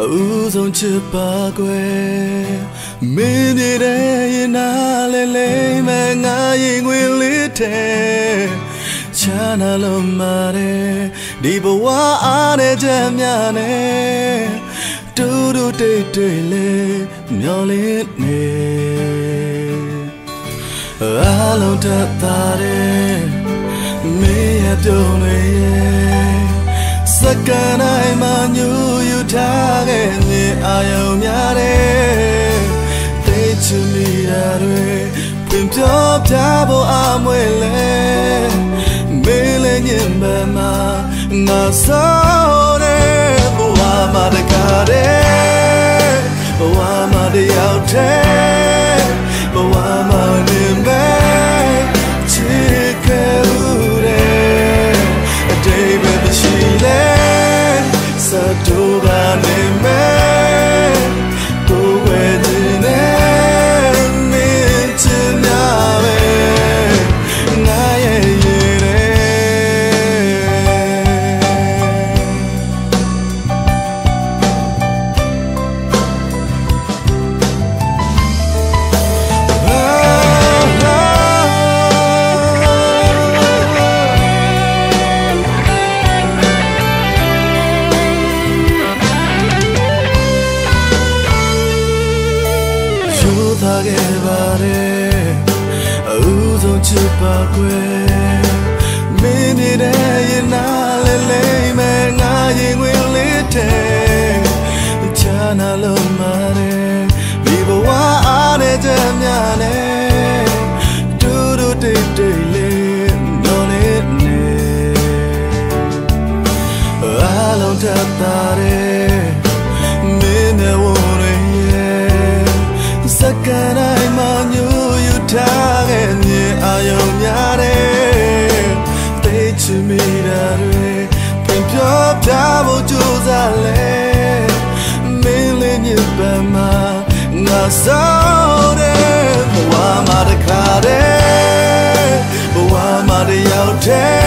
အဦးဆုံးချစ်ပါကွယ်မင်းနေတဲ့ရင်နာလဲလဲမဲ့ငါရင်ဝင်လေးတဲ့ချာနာလုံးမာတဲ့ဒီဘဝအားနဲ့ချက်များနဲ့တူတူတိတ်တိတ်လေးမျောလေးနေအားလုံးတတ်တာတဲ့မင်းရဲ့ပြုံးတွေရဲ့စ က္ကန့်တိုင်းမှာညူယူထားခဲ့မြင်အာယုံများတဲ့တိတ်ချမိတာတွေပင်ပြောပြဖို့အမွေလဲမေးလဲညင်မမငါစောတဲ့ဘဝမှာတကားတဲ့ဘဝမှာတယောက်တ ခဲ့ပါတယ်အဦးဆုံးချစ်ပါကွယ်မင်းနေတဲ့ရင်နာလဲလဲမဲ့ငါရင်ဝင်လေးတဲ့ချာနာလုံးမာတဲ့ဒီဘဝအားနဲ့ချက်များနဲ့တူတူတိတ်တိတ်လေးနော်လေးနေအားလုံးတတ်တာတဲ့ မှာငါစောတဲ့ဘဝမှာတခါတဲ့ဘဝမှာတယောက်တည်း